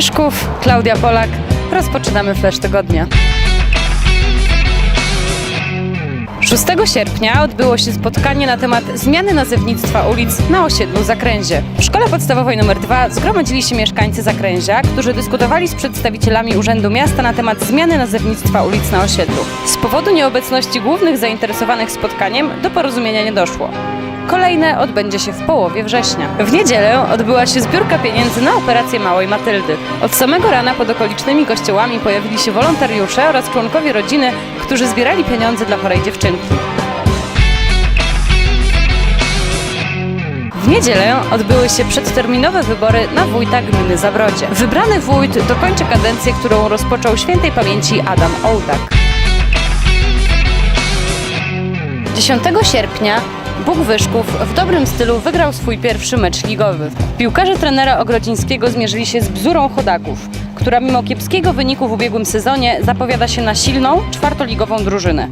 Wyszków, Klaudia Polak. Rozpoczynamy Flash Tygodnia. 6 sierpnia odbyło się spotkanie na temat zmiany nazewnictwa ulic na osiedlu Zakręzie. W szkole podstawowej nr 2 zgromadzili się mieszkańcy Zakręzia, którzy dyskutowali z przedstawicielami Urzędu Miasta na temat zmiany nazewnictwa ulic na osiedlu. Z powodu nieobecności głównych zainteresowanych spotkaniem do porozumienia nie doszło. Kolejne odbędzie się w połowie września. W niedzielę odbyła się zbiórka pieniędzy na operację Małej Matyldy. Od samego rana pod okolicznymi kościołami pojawili się wolontariusze oraz członkowie rodziny, którzy zbierali pieniądze dla chorej dziewczynki. W niedzielę odbyły się przedterminowe wybory na wójta gminy Zabrodzie. Wybrany wójt dokończy kadencję, którą rozpoczął świętej pamięci Adam Ołtak. 10 sierpnia Bóg Wyszków w dobrym stylu wygrał swój pierwszy mecz ligowy. Piłkarze trenera Ogrodzińskiego zmierzyli się z bzurą chodaków, która mimo kiepskiego wyniku w ubiegłym sezonie zapowiada się na silną, czwartoligową drużynę.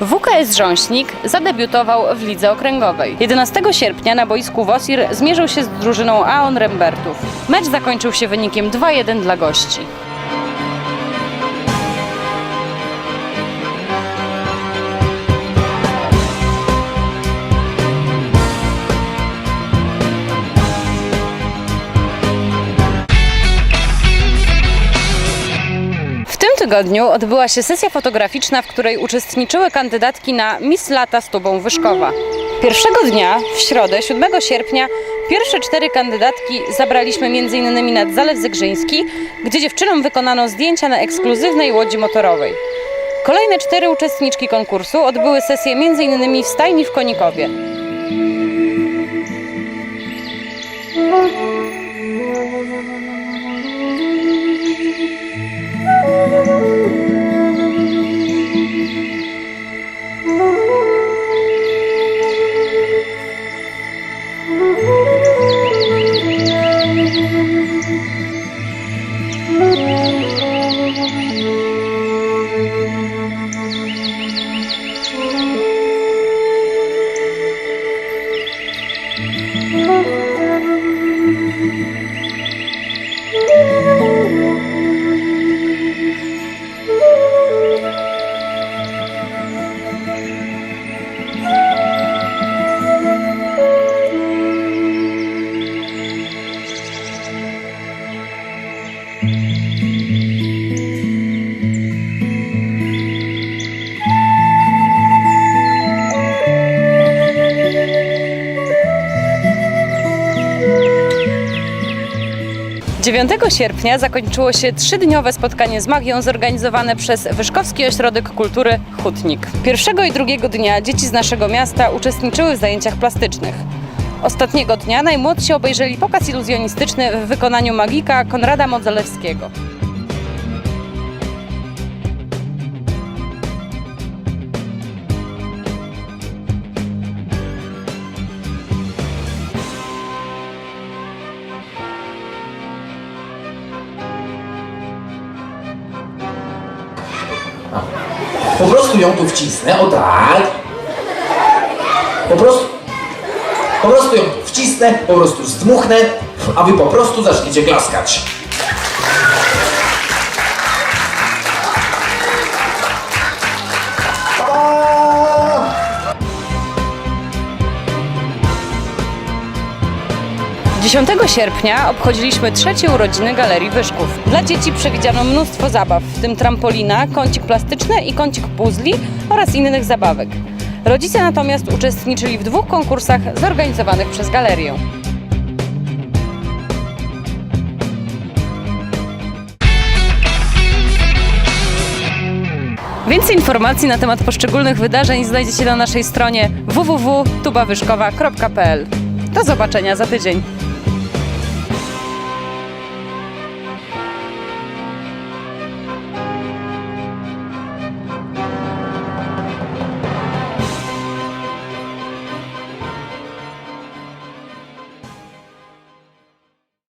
WKS Rząśnik zadebiutował w lidze okręgowej. 11 sierpnia na boisku Wosir zmierzył się z drużyną Aon Rembertów. Mecz zakończył się wynikiem 2-1 dla gości. Tygodniu odbyła się sesja fotograficzna, w której uczestniczyły kandydatki na Miss Lata z Tubą Wyszkowa. Pierwszego dnia, w środę, 7 sierpnia, pierwsze cztery kandydatki zabraliśmy m.in. nad Zalew Zegrzyński, gdzie dziewczynom wykonano zdjęcia na ekskluzywnej łodzi motorowej. Kolejne cztery uczestniczki konkursu odbyły sesję m.in. w stajni w Konikowie. Dziewiątego sierpnia zakończyło się trzydniowe spotkanie z magią zorganizowane przez Wyszkowski Ośrodek Kultury Hutnik. Pierwszego i drugiego dnia dzieci z naszego miasta uczestniczyły w zajęciach plastycznych. Ostatniego dnia najmłodsi obejrzeli pokaz iluzjonistyczny w wykonaniu magika Konrada Modzelewskiego. Po prostu ją tu wcisnę, o tak. Po prostu, po prostu ją tu wcisnę, po prostu zdmuchnę, a wy po prostu zaczniecie klaskać. 10 sierpnia obchodziliśmy trzecie urodziny Galerii Wyszków. Dla dzieci przewidziano mnóstwo zabaw, w tym trampolina, kącik plastyczny i kącik puzli oraz innych zabawek. Rodzice natomiast uczestniczyli w dwóch konkursach zorganizowanych przez galerię. Więcej informacji na temat poszczególnych wydarzeń znajdziecie na naszej stronie www.tubawyszkowa.pl. Do zobaczenia za tydzień.